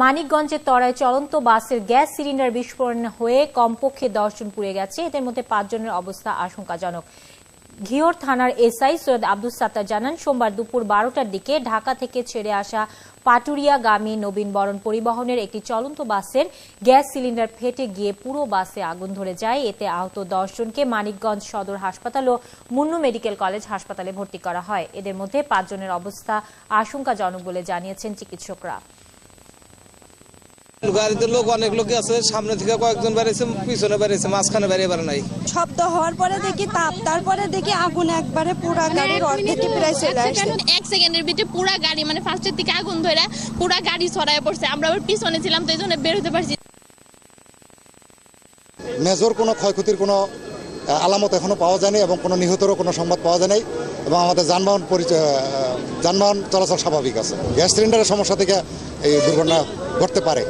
মানিকগঞ্জের তরায় চলন্ত বাসের গ্যাস সিলিন্ডার বিস্ফোরণ হয়ে কমপক্ষে দশজন পুড়ে গেছে। এদের মধ্যে পাঁচজনের অবস্থা আশঙ্কাজনক। ঘিওর থানার এসআই সৈয়দ আব্দুল সাত্তার জানান, সোমবার দুপুর বারোটার দিকে ঢাকা থেকে ছেড়ে আসা পাটুরিয়াগামী নবীন বরণ পরিবহনের একটি চলন্ত বাসের গ্যাস সিলিন্ডার ফেটে গিয়ে পুরো বাসে আগুন ধরে যায়। এতে আহত দশজনকে মানিকগঞ্জ সদর হাসপাতাল ও মুন্নু মেডিকেল কলেজ হাসপাতালে ভর্তি করা হয়। এদের মধ্যে পাঁচজনের অবস্থা আশঙ্কাজনক বলে জানিয়েছেন চিকিৎসকরা। গাড়িতে লোক অনেক লোক আছে। সামনে থেকে কয়েকজন বেরিয়েছে পিছনে বেরিয়েছে মাঝখানে নাই। শব্দ হওয়ার পরে দেখি তাপ তারপরে দেখি আগুন একবারে পুরা গাড়ির অর্ধেকই প্রায় চলে আসছে এক সেকেন্ডের ভিতরে পুরা গাড়ি মানে ফার্স্টের দিকে আগুন ধরে পুরা গাড়ি ছড়ায় পড়ছে। আমরা আবার পিছনে ছিলাম তো এই জন্য বের হতে পারছি মেজর কোনো ক্ষয়ক্ষতির কোনো আলামত এখনও পাওয়া যায়নি এবং কোনো নিহতেরও কোনো সংবাদ পাওয়া যায় নাই এবং আমাদের যানবাহন পরিচয় যানবাহন চলাচল স্বাভাবিক আছে। গ্যাস সিলিন্ডারের সমস্যা থেকে এই দুর্ঘটনা ঘটতে পারে।